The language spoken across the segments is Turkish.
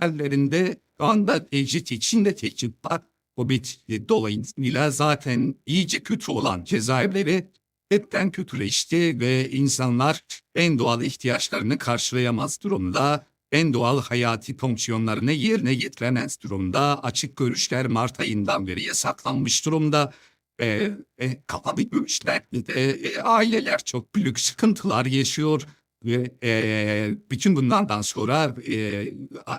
hallerinde şu anda tecrit içinde tecrit var. Covid dolayısıyla zaten iyice kötü olan cezaevleri hepten kötüleşti ve insanlar en doğal ihtiyaçlarını karşılayamaz durumda. En doğal hayati fonksiyonlarını yerine getiremez durumda. Açık görüşler Mart ayından beri yasaklanmış durumda. E, e, kapalı görüşlerde de e, aileler çok büyük sıkıntılar yaşıyor. Ve e, bütün bunlardan sonra e,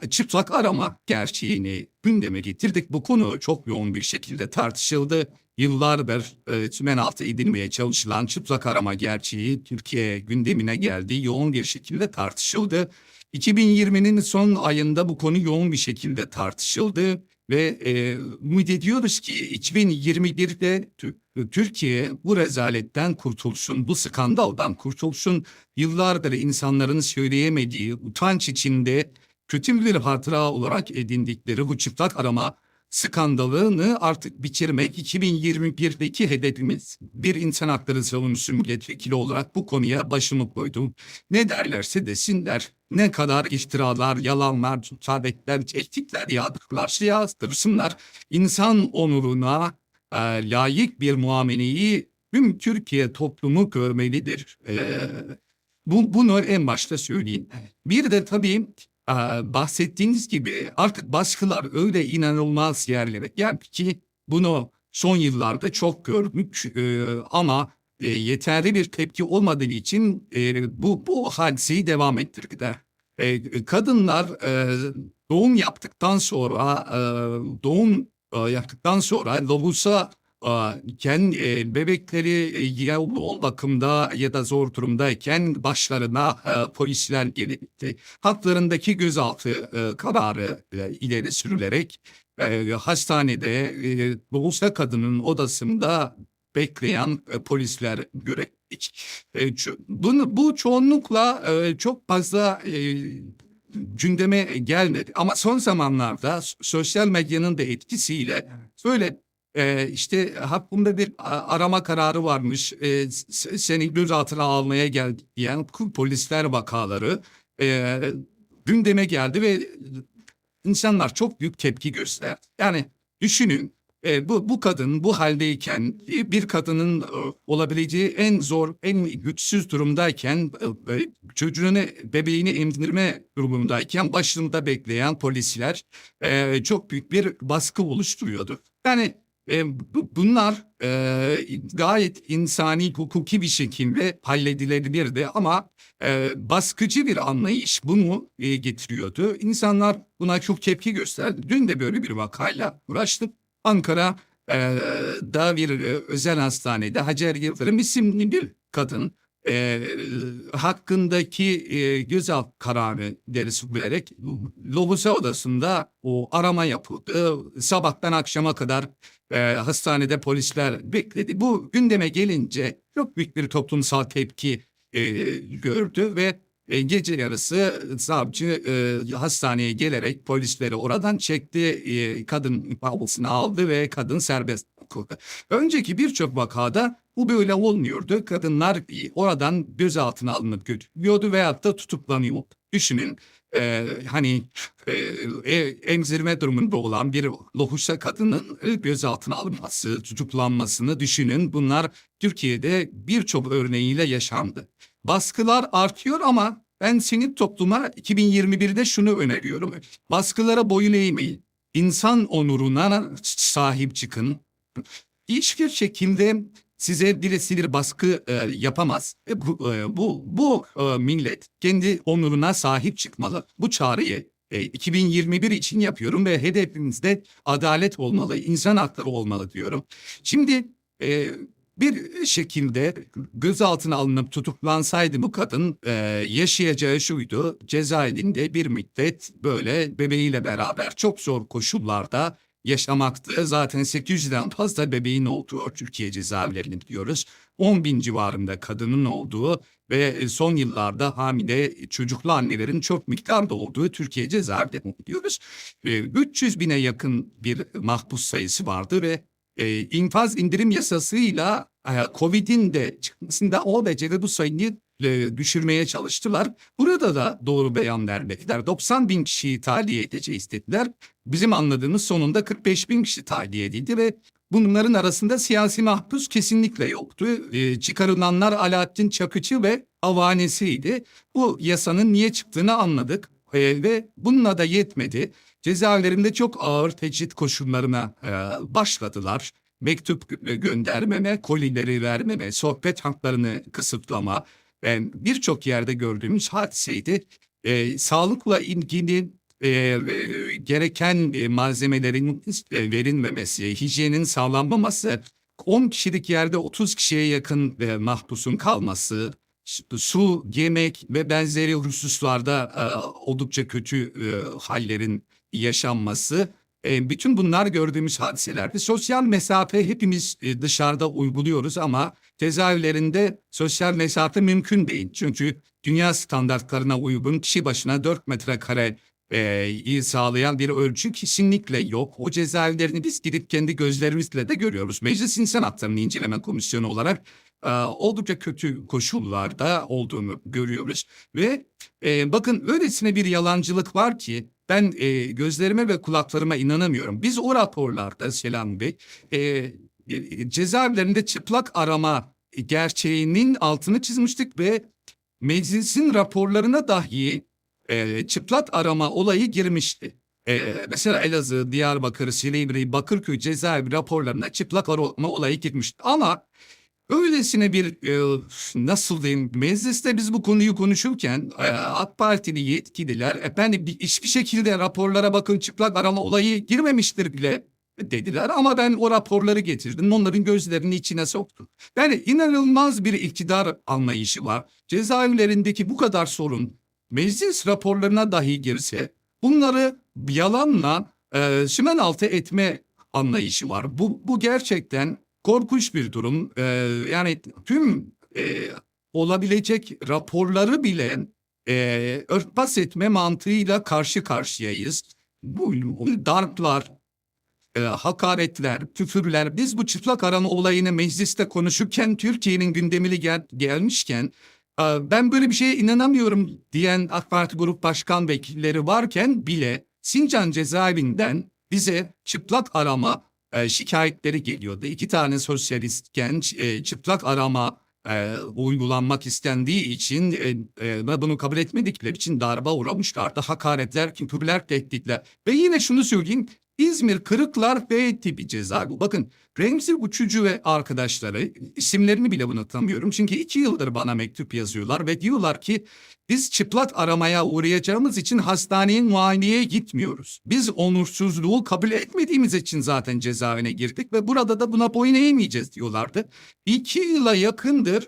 çıplak arama gerçeğini gündeme getirdik. Bu konu çok yoğun bir şekilde tartışıldı. Yıllardır e, tümen altı edilmeye çalışılan çıplak arama gerçeği Türkiye gündemine geldi. Yoğun bir şekilde tartışıldı. 2020'nin son ayında bu konu yoğun bir şekilde tartışıldı. Ve e, ümit ediyoruz ki 2021'de Tü- Türkiye bu rezaletten kurtulsun, bu skandaldan kurtulsun. Yıllardır insanların söyleyemediği, utanç içinde kötü bir hatıra olarak edindikleri bu çıplak arama skandalını artık bitirmek 2021'deki hedefimiz. Bir insan hakları savunucusu milletvekili olarak bu konuya başımı koydum. Ne derlerse desinler. Ne kadar iftiralar, yalanlar, tutabetler, tehditler yağdırırlarsa yağdırsınlar. İnsan onuruna e, layık bir muameleyi tüm Türkiye toplumu görmelidir. E, bu, bunu en başta söyleyeyim. Bir de tabii bahsettiğiniz gibi artık baskılar öyle inanılmaz yerlere geldi ki bunu son yıllarda çok gördük E, ama e, yeterli bir tepki olmadığı için e, bu bu hadiseyi devam ettirdiler. E, kadınlar doğum yaptıktan sonra doğum yaptıktan sonra lobusa iken e, bebekleri e, yoğun bakımda ya da zor durumdayken başlarına e, polisler gelip haklarındaki gözaltı e, kararı e, ileri sürülerek e, hastanede e, lobusa kadının odasında bekleyen e, polisler görebildik. E, bunu, bu çoğunlukla e, çok fazla e, gündeme gelmedi. Ama son zamanlarda sosyal medyanın da etkisiyle böyle e, işte hakkında bir arama kararı varmış. E, seni gözaltına almaya geldi diyen polisler vakaları e, gündeme geldi ve insanlar çok büyük tepki gösterdi. Yani düşünün e, bu bu kadın bu haldeyken e, bir kadının e, olabileceği en zor, en güçsüz durumdayken e, e, çocuğunu, bebeğini emzirme durumundayken başında bekleyen polisler e, çok büyük bir baskı oluşturuyordu. Yani e, bu- bunlar e, gayet insani, hukuki bir şekilde halledilebilirdi ama e, baskıcı bir anlayış bunu e, getiriyordu. İnsanlar buna çok tepki gösterdi. Dün de böyle bir vakayla uğraştım. Ankara e, da bir e, özel hastanede Hacer Yıldırım isimli bir kadın e, hakkındaki e, gözaltı kararı derisi vererek lobusa odasında o arama yapıldı. Sabahtan akşama kadar e, hastanede polisler bekledi. Bu gündeme gelince çok büyük bir toplumsal tepki e, gördü ve e, gece yarısı savcı e, hastaneye gelerek polisleri oradan çekti. E, kadın ifadesini aldı ve kadın serbest bırakıldı. Önceki birçok vakada bu böyle olmuyordu. Kadınlar e, oradan gözaltına alınıp götürülüyordu veyahut da tutuklanıyor. Düşünün e, hani e, e, emzirme durumunda olan bir lohusa kadının e, gözaltına alınması, tutuklanmasını düşünün. Bunlar Türkiye'de birçok örneğiyle yaşandı. Baskılar artıyor ama ben senin topluma 2021'de şunu öneriyorum. Baskılara boyun eğmeyin. İnsan onuruna sahip çıkın. Hiçbir şekilde size birisi bir baskı e, yapamaz. E, bu, e, bu, bu e, millet kendi onuruna sahip çıkmalı. Bu çağrıyı e, 2021 için yapıyorum ve hedefimizde adalet olmalı, insan hakları olmalı diyorum. Şimdi e, bir şekilde gözaltına alınıp tutuklansaydı bu kadın e, yaşayacağı şuydu. Cezaevinde bir müddet böyle bebeğiyle beraber çok zor koşullarda yaşamaktı. Zaten 800'den fazla bebeğin olduğu Türkiye cezaevlerini biliyoruz. 10 bin civarında kadının olduğu ve son yıllarda hamile çocuklu annelerin çok miktarda olduğu Türkiye cezaevlerini biliyoruz. E, 300 bine yakın bir mahpus sayısı vardı ve e, infaz indirim yasasıyla e, Covid'in de çıkmasında o beceri bu sayıyı e, düşürmeye çalıştılar. Burada da doğru beyan vermediler. 90 bin kişiyi tahliye edeceğiz dediler. Bizim anladığımız sonunda 45 bin kişi tahliye edildi ve bunların arasında siyasi mahpus kesinlikle yoktu. E, çıkarılanlar Alaaddin Çakıcı ve avanesiydi. Bu yasanın niye çıktığını anladık E, ve bununla da yetmedi. Cezaevlerinde çok ağır tecrit koşullarına başladılar. Mektup gö- göndermeme, kolileri vermeme, sohbet haklarını kısıtlama ve birçok yerde gördüğümüz hadiseydi. E, sağlıkla ilgili e, e, gereken e, malzemelerin e, verilmemesi, hijyenin sağlanmaması, 10 kişilik yerde 30 kişiye yakın e, mahpusun kalması, su, yemek ve benzeri hususlarda e, oldukça kötü e, hallerin yaşanması, e, bütün bunlar gördüğümüz hadiselerdi. Sosyal mesafe hepimiz e, dışarıda uyguluyoruz ama cezaevlerinde sosyal mesafe mümkün değil. Çünkü dünya standartlarına uygun kişi başına 4 metrekare e, sağlayan bir ölçü kesinlikle yok. O cezaevlerini biz gidip kendi gözlerimizle de görüyoruz. Meclis İnsan Hakları'nı inceleme komisyonu olarak e, oldukça kötü koşullarda olduğunu görüyoruz. Ve e, bakın öylesine bir yalancılık var ki ben e, gözlerime ve kulaklarıma inanamıyorum. Biz o raporlarda Selam Bey e, e, cezaevlerinde çıplak arama gerçeğinin altını çizmiştik ve meclisin raporlarına dahi e, çıplak arama olayı girmişti. E, mesela Elazığ, Diyarbakır, Silivri, Bakırköy cezaevi raporlarına çıplak arama olayı girmişti. Ama öylesine bir e, nasıl diyeyim mecliste biz bu konuyu konuşurken e, AK Partili yetkililer efendim bir- hiçbir şekilde raporlara bakın çıplak arama olayı girmemiştir bile dediler ama ben o raporları getirdim onların gözlerinin içine soktum. Yani inanılmaz bir iktidar anlayışı var. Cezaevlerindeki bu kadar sorun meclis raporlarına dahi girse bunları yalanla e, sümen altı etme anlayışı var. Bu, bu gerçekten korkunç bir durum. E, yani tüm e, olabilecek raporları bile e, örtbas etme mantığıyla karşı karşıyayız. Bu, darplar, e, hakaretler, küfürler. Biz bu çıplak arama olayını mecliste konuşurken Türkiye'nin gündemine gel- gelmişken e, ben böyle bir şeye inanamıyorum diyen AK Parti Grup Başkan Vekilleri varken bile Sincan cezaevinden bize çıplak arama e, şikayetleri geliyordu. İki tane sosyalist genç e, çıplak arama e, uygulanmak istendiği için e, e, bunu kabul etmedikleri için darbe uğramışlardı. Hakaretler, küfürler, tehditler. Ve yine şunu söyleyeyim. İzmir Kırıklar B tipi cezaevi. Bakın Remzi Uçucu ve arkadaşları isimlerini bile unutamıyorum. Çünkü iki yıldır bana mektup yazıyorlar ve diyorlar ki biz çıplak aramaya uğrayacağımız için hastaneye muayeneye gitmiyoruz. Biz onursuzluğu kabul etmediğimiz için zaten cezaevine girdik ve burada da buna boyun eğmeyeceğiz diyorlardı. İki yıla yakındır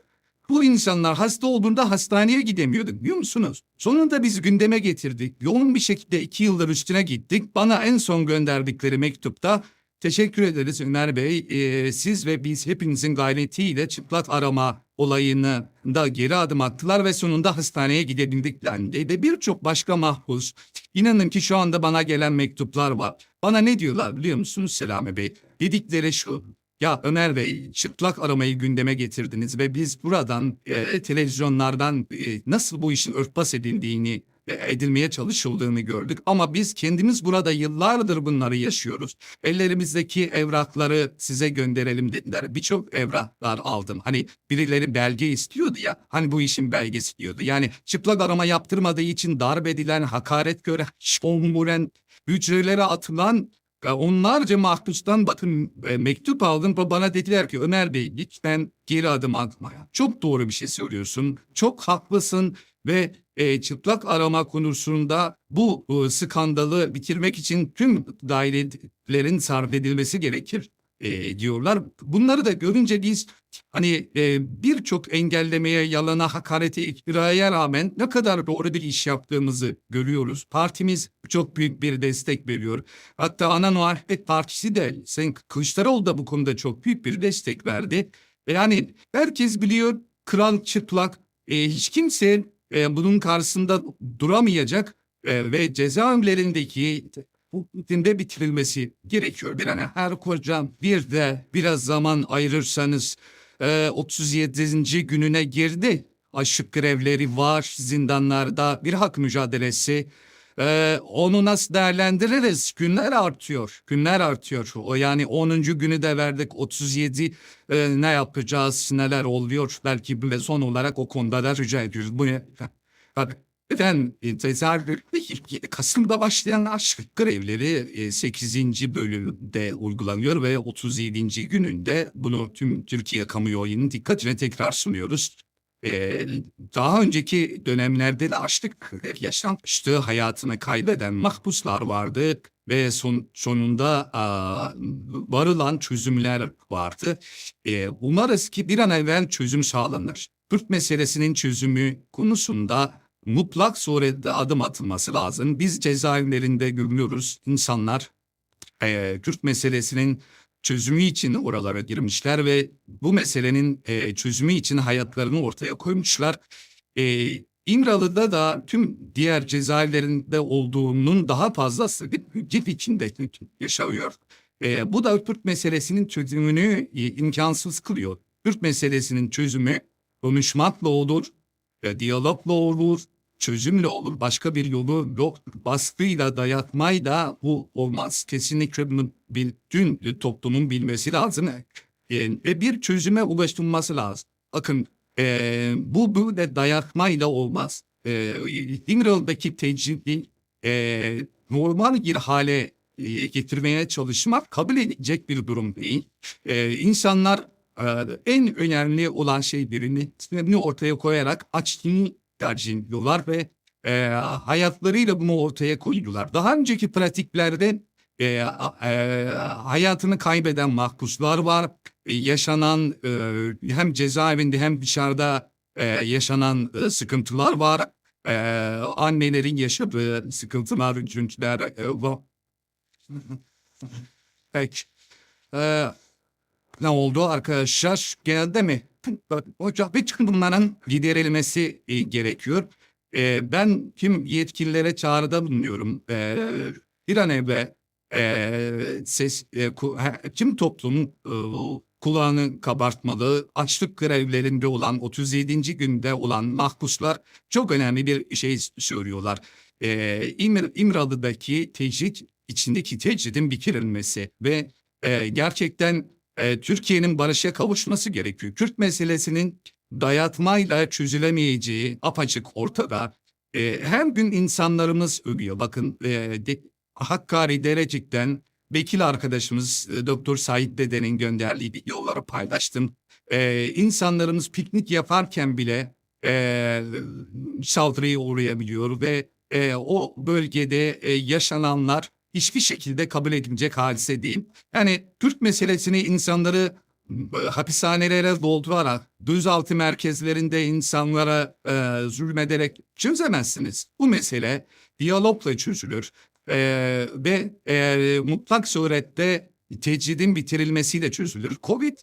bu insanlar hasta olduğunda hastaneye gidemiyorduk biliyor musunuz? Sonunda biz gündeme getirdik. Yoğun bir şekilde iki yıldır üstüne gittik. Bana en son gönderdikleri mektupta teşekkür ederiz Ömer Bey. Ee, siz ve biz hepinizin gayretiyle çıplak arama olayını da geri adım attılar ve sonunda hastaneye gidebildik dendi. Ve birçok başka mahpus. İnanın ki şu anda bana gelen mektuplar var. Bana ne diyorlar biliyor musunuz Selami Bey? Dedikleri şu. Ya Ömer Bey çıplak aramayı gündeme getirdiniz ve biz buradan e, televizyonlardan e, nasıl bu işin örtbas edildiğini e, edilmeye çalışıldığını gördük. Ama biz kendimiz burada yıllardır bunları yaşıyoruz. Ellerimizdeki evrakları size gönderelim dediler. Birçok evraklar aldım. Hani birileri belge istiyordu ya. Hani bu işin belgesi diyordu. Yani çıplak arama yaptırmadığı için darp edilen, hakaret gören, şomuren, hücrelere atılan onlarca mahpustan bakın e, mektup aldım ve bana dediler ki Ömer Bey lütfen geri adım atmaya. Çok doğru bir şey söylüyorsun. Çok haklısın ve e, çıplak arama konusunda bu e, skandalı bitirmek için tüm dairelerin sarf edilmesi gerekir e, diyorlar. Bunları da görünce biz hani e, birçok engellemeye, yalana, hakarete, iftiraya rağmen ne kadar doğru bir iş yaptığımızı görüyoruz. Partimiz çok büyük bir destek veriyor. Hatta Ana Muhalefet Partisi de Sayın Kılıçdaroğlu da bu konuda çok büyük bir destek verdi. Ve Yani herkes biliyor kral çıplak. E, hiç kimse e, bunun karşısında duramayacak e, ve cezaevlerindeki bu dinde bitirilmesi gerekiyor. Bir hani her kocam bir de biraz zaman ayırırsanız e, 37. gününe girdi. açlık grevleri var, zindanlarda bir hak mücadelesi. Ee, onu nasıl değerlendiririz? Günler artıyor, günler artıyor. O yani 10. günü de verdik, 37 e, ne yapacağız, neler oluyor? Belki bir son olarak o konuda da rica ediyoruz. Bu ne? Tabii. Ben e, tezahür Kasım'da başlayan aşk grevleri e, 8. bölümde uygulanıyor ve 37. gününde bunu tüm Türkiye kamuoyunun dikkatine tekrar sunuyoruz. E, daha önceki dönemlerde de açlık yaşanmıştı. Hayatını kaybeden mahpuslar vardı ve son, sonunda aa, varılan çözümler vardı. E, umarız ki bir an evvel çözüm sağlanır. Kürt meselesinin çözümü konusunda mutlak surette adım atılması lazım. Biz cezaevlerinde görüyoruz insanlar eee Kürt meselesinin çözümü için oralara girmişler ve bu meselenin eee, çözümü için hayatlarını ortaya koymuşlar. Eee İmralı'da da tüm diğer cezaevlerinde olduğunun daha fazlası bir hüccet içinde yaşanıyor. Eee, bu da Kürt meselesinin çözümünü e, imkansız kılıyor. Kürt meselesinin çözümü konuşmakla olur, e, diyalogla olur, çözümle olur. Başka bir yolu yok. Baskıyla, dayatmayla bu olmaz. Kesinlikle bunu bütün toplumun bilmesi lazım. E, ve bir çözüme ulaşılması lazım. Bakın e, bu böyle dayatmayla olmaz. E, İmralı'daki tecridi e, normal bir hale e, getirmeye çalışmak kabul edilecek bir durum değil. E, insanlar e, en önemli olan şey birini ortaya koyarak açlığını tercih ediyorlar ve e, hayatlarıyla bunu ortaya koyuyorlar. Daha önceki pratiklerde e, e, hayatını kaybeden mahpuslar var. E, yaşanan e, hem cezaevinde hem dışarıda e, yaşanan e, sıkıntılar var. E, annelerin yaşadığı sıkıntılar, üzüntüler e. Peki. E, ne oldu arkadaşlar? Geldi mi? Hocam bütün bunların giderilmesi e, gerekiyor. E, ben tüm yetkililere çağrıda bulunuyorum. E, bir an evvel e, ses, e, ku- ha- tüm toplumun e, kulağını kabartmalı. Açlık grevlerinde olan 37. günde olan mahpuslar çok önemli bir şey söylüyorlar. E, İmr- İmralı'daki tecrit içindeki tecridin bitirilmesi ve e, gerçekten e, Türkiye'nin barışa kavuşması gerekiyor. Kürt meselesinin dayatmayla çözülemeyeceği apaçık ortada. E, her gün insanlarımız ölüyor. Bakın e, de, Hakkari Derecik'ten Bekil arkadaşımız e, Doktor Said Dede'nin gönderdiği videoları paylaştım. E, insanlarımız piknik yaparken bile e, saldırıya uğrayabiliyor ve e, o bölgede e, yaşananlar hiçbir şekilde kabul edilecek hadise değil. Yani Türk meselesini insanları e, hapishanelere doldurarak, gözaltı merkezlerinde insanlara e, zulmederek çözemezsiniz. Bu mesele diyalogla çözülür. E, ve e, mutlak surette tecridin bitirilmesiyle çözülür. Covid